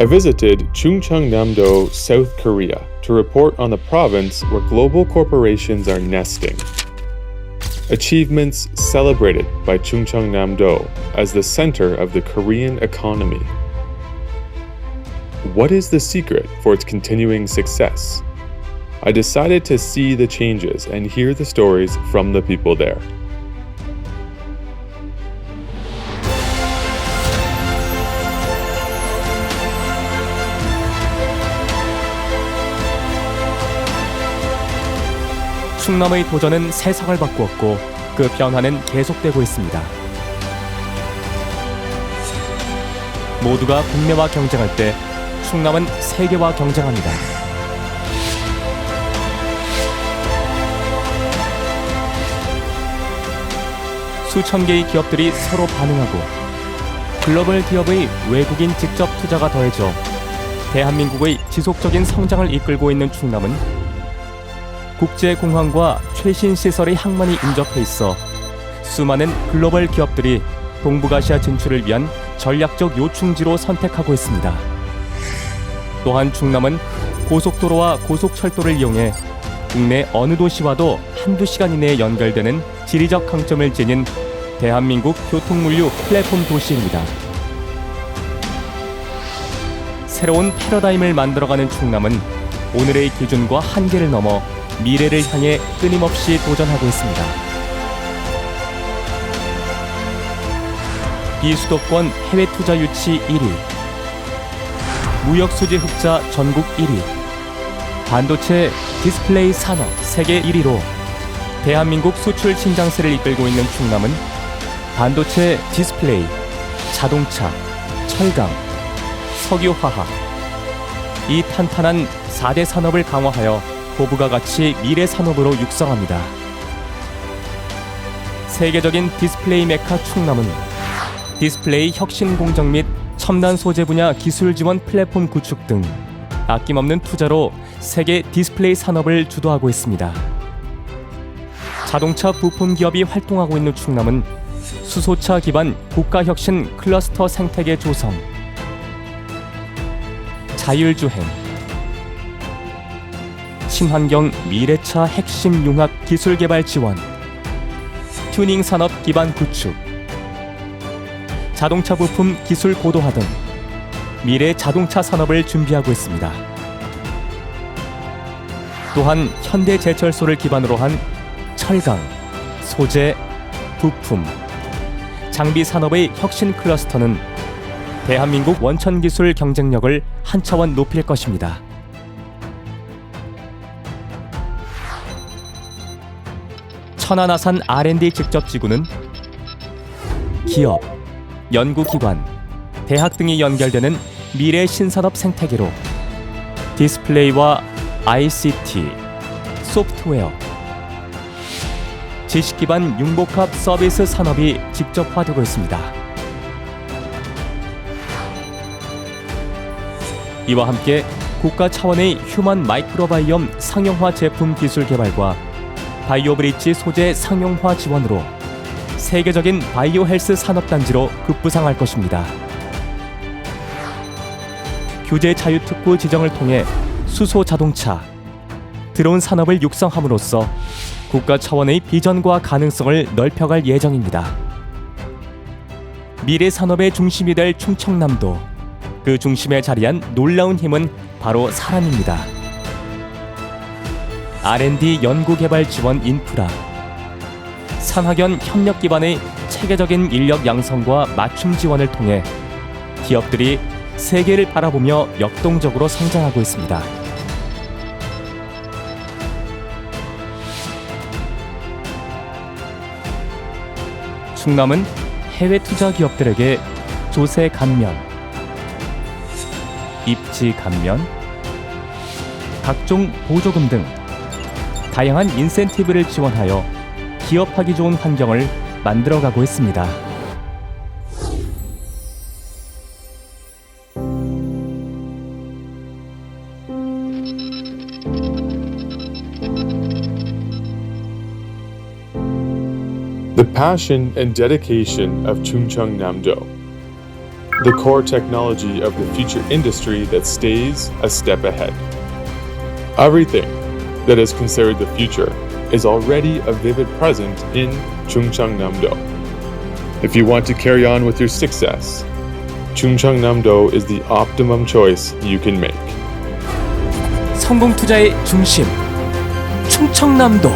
I visited Chungcheongnam-do, South Korea, to report on the province where global corporations are nesting. Achievements celebrated by Chungcheongnam-do as the center of the Korean economy. What is the secret for its continuing success? I decided to see the changes and hear the stories from the people there. 충남의 도전은 세상을 바꾸었고 그 변화는 계속되고 있습니다. 모두가 국내와 경쟁할 때 충남은 세계와 경쟁합니다. 수천 개의 기업들이 서로 반응하고 글로벌 기업의 외국인 직접 투자가 더해져 대한민국의 지속적인 성장을 이끌고 있는 충남은 국제공항과 최신 시설의 항만이 인접해 있어 수많은 글로벌 기업들이 동북아시아 진출을 위한 전략적 요충지로 선택하고 있습니다. 또한 충남은 고속도로와 고속철도를 이용해 국내 어느 도시와도 한두 시간 이내에 연결되는 지리적 강점을 지닌 대한민국 교통물류 플랫폼 도시입니다. 새로운 패러다임을 만들어가는 충남은 오늘의 기준과 한계를 넘어 미래를 향해 끊임없이 도전하고 있습니다. 비수도권 해외 투자 유치 1위, 무역 수지 흑자 전국 1위, 반도체 디스플레이 산업 세계 1위로 대한민국 수출 신장세를 이끌고 있는 충남은 반도체 디스플레이, 자동차, 철강, 석유화학 이 탄탄한 4대 산업을 강화하여 고부가 가치 미래 산업으로 육성합니다. 세계적인 디스플레이 메카 충남은 디스플레이 혁신 공정 및 첨단 소재 분야 기술 지원 플랫폼 구축 등 아낌없는 투자로 세계 디스플레이 산업을 주도하고 있습니다. 자동차 부품 기업이 활동하고 있는 충남은 수소차 기반 국가 혁신 클러스터 생태계 조성, 자율주행, 친환경 미래차 핵심 융합 기술 개발 지원, 튜닝 산업 기반 구축, 자동차 부품 기술 고도화 등 미래 자동차 산업을 준비하고 있습니다. 또한 현대 제철소를 기반으로 한 철강, 소재, 부품, 장비 산업의 혁신 클러스터는 대한민국 원천 기술 경쟁력을 한 차원 높일 것입니다. 천안아산 R&D 직접 지구는 기업, 연구기관, 대학 등이 연결되는 미래 신산업 생태계로 디스플레이와 ICT, 소프트웨어, 지식 기반 융복합 서비스 산업이 직접화되고 있습니다. 이와 함께 국가 차원의 휴먼 마이크로바이옴 상용화 제품 기술 개발과 바이오 브릿지 소재 상용화 지원으로 세계적인 바이오 헬스 산업 단지로 급부상할 것입니다. 규제 자유 특구 지정을 통해 수소 자동차, 드론 산업을 육성함으로써 국가 차원의 비전과 가능성을 넓혀갈 예정입니다. 미래 산업의 중심이 될 충청남도 그 중심에 자리한 놀라운 힘은 바로 사람입니다. R&D 연구개발 지원 인프라, 산학연 협력 기반의 체계적인 인력 양성과 맞춤 지원을 통해 기업들이 세계를 바라보며 역동적으로 성장하고 있습니다. 충남은 해외 투자 기업들에게 조세 감면, 입지 감면, 각종 보조금 등 다양한 인센티브를 지원하여 기업하기 좋은 환경을 만들어가고 있습니다. The passion and dedication of Chungcheong Namdo. the core technology of the future industry that stays a step ahead. Everything that is considered the future is already a vivid present in Chungcheongnam-do. If you want to carry on with your success, Chungcheongnam-do is the optimum choice you can make. 성공 투자의 중심 충청남도